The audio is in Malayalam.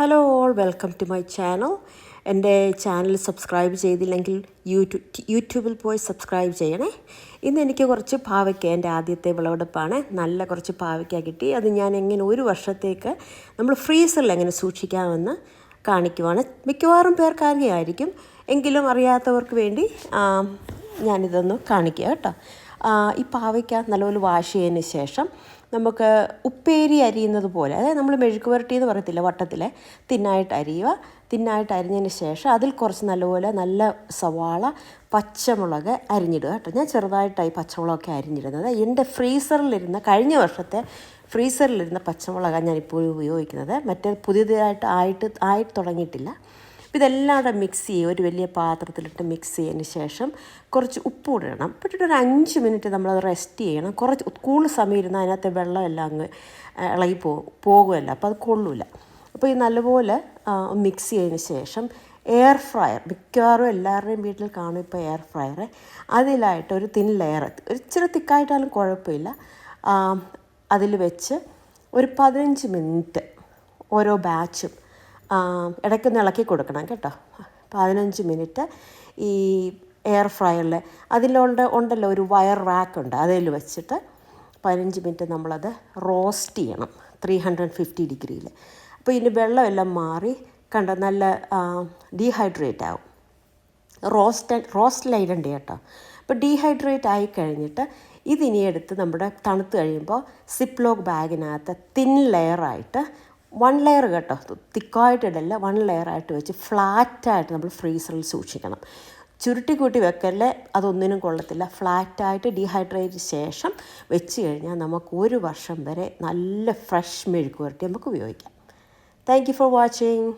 Hello all welcome to my channel എന്റെ ചാനൽ സബ്സ്ക്രൈബ് ചെയ്തില്ലെങ്കിൽ യൂട്യൂബ് യൂട്യൂബിൽ പോയി സബ്സ്ക്രൈബ് ചെയ്യണേ. ഇന്ന് എനിക്ക് കുറച്ച് പാവയ്ക്ക എന്റെ ആദ്യത്തെ വിളവെടുപ്പാണ്. നല്ല കുറച്ച് പാവയ്ക്ക കിട്ടി. അത് ഞാൻ എങ്ങനെ ഒരു വർഷത്തേക്ക് നമ്മൾ ഫ്രീസറിൽ എങ്ങനെ സൂക്ഷിക്കാമെന്ന് കാണിക്കുവാണ്. മിക്കവാറും പേർക്ക് അറിയായിരിക്കും എങ്കിലും അറിയാത്തവർക്ക് വേണ്ടി ഞാനിതൊന്ന് കാണിക്കുക കേട്ടോ. ഈ പാവയ്ക്ക നല്ലപോലെ വാഷ് ചെയ്തതിന് ശേഷം നമുക്ക് ഉപ്പേരി അരിയുന്നത് പോലെ അതായത് നമ്മൾ മെഴുക്ക് പുരട്ടി എന്ന് പറയത്തില്ല വട്ടത്തിൽ തിന്നായിട്ട് അരിയുക. തിന്നായിട്ട് അരിഞ്ഞതിന് ശേഷം അതിൽ കുറച്ച് നല്ലപോലെ നല്ല സവാള പച്ചമുളക് അരിഞ്ഞിടുക കേട്ടോ. ഞാൻ ചെറുതായിട്ടായി പച്ചമുളകൊക്കെ അരിഞ്ഞിടുന്നത്. എന്റെ ഫ്രീസറിലിരുന്ന കഴിഞ്ഞ വർഷത്തെ ഫ്രീസറിലിരുന്ന പച്ചമുളകാണ് ഞാനിപ്പോഴും ഉപയോഗിക്കുന്നത്. മറ്റേ പുതിയതായിട്ട് ആയിട്ട് ആയിട്ട് തുടങ്ങിയിട്ടില്ല. അപ്പോൾ ഇതെല്ലാം കൂടെ മിക്സ് ചെയ്യുക ഒരു വലിയ പാത്രത്തിലിട്ട് മിക്സ് ചെയ്തതിന് ശേഷം കുറച്ച് ഉപ്പ് ഇടണം. ഇട്ടിട്ട് ഒരു അഞ്ച് മിനിറ്റ് നമ്മളത് റെസ്റ്റ് ചെയ്യണം. കുറച്ച് കൂടുതൽ സമയം ഇരുന്നാൽ അതിനകത്ത് വെള്ളമെല്ലാം അങ്ങ് ഇളകി പോകും പോകുമല്ലോ അപ്പോൾ അത് കൊള്ളൂല. അപ്പോൾ ഈ നല്ലപോലെ മിക്സ് ചെയ്തതിന് ശേഷം എയർ ഫ്രയർ മിക്കവാറും എല്ലാവരുടെയും വീട്ടിൽ കാണും ഇപ്പോൾ എയർ ഫ്രയർ അതിലായിട്ട് ഒരു തിൻ ലെയർ ഒരു ഇച്ചിരി തിക്കായിട്ടാലും കുഴപ്പമില്ല. അതിൽ വെച്ച് ഒരു പതിനഞ്ച് മിനിറ്റ് ഓരോ ബാച്ചും ഇടയ്ക്കൊന്ന് ഇളക്കി കൊടുക്കണം കേട്ടോ. പതിനഞ്ച് മിനിറ്റ് ഈ എയർ ഫ്രയറിൽ അതിലുണ്ട് ഉണ്ടല്ലോ ഒരു വയർ റാക്ക് ഉണ്ട്. അതിൽ വെച്ചിട്ട് പതിനഞ്ച് മിനിറ്റ് നമ്മളത് റോസ്റ്റ് ചെയ്യണം ത്രീ ഹൺഡ്രഡ് ഫിഫ്റ്റി ഡിഗ്രിയിൽ അപ്പോൾ ഇതിന്റെ വെള്ളമെല്ലാം മാറി കണ്ട നല്ല ഡീഹൈഡ്രേറ്റ് ആവും. റോസ്റ്റ് റോസ്റ്റ് ലൈഡുണ്ട് കേട്ടോ. അപ്പോൾ ഡീഹൈഡ്രേറ്റ് ആയി കഴിഞ്ഞിട്ട് ഇതിനി എടുത്ത് നമ്മുടെ തണുത്ത് കഴിയുമ്പോൾ സിപ്ലോക്ക് ബാഗിനകത്ത് തിൻ ലെയറായിട്ട് വൺ ലെയർ കേട്ടോ. തിക്കായിട്ടിടല്ല വൺ ലെയർ ആയിട്ട് വെച്ച് ഫ്ലാറ്റായിട്ട് നമ്മൾ ഫ്രീസറിൽ സൂക്ഷിക്കണം. ചുരുട്ടി കൂട്ടി വെക്കല്ലേ അതൊന്നിനും കൊള്ളത്തില്ല. ഫ്ലാറ്റായിട്ട് ഡീഹൈഡ്രേറ്റ് ശേഷം വെച്ച് കഴിഞ്ഞാൽ നമുക്ക് ഒരു വർഷം വരെ നല്ല ഫ്രഷ് മെഴുക്ക് പുരട്ടി നമുക്ക് ഉപയോഗിക്കാം. Thank you for watching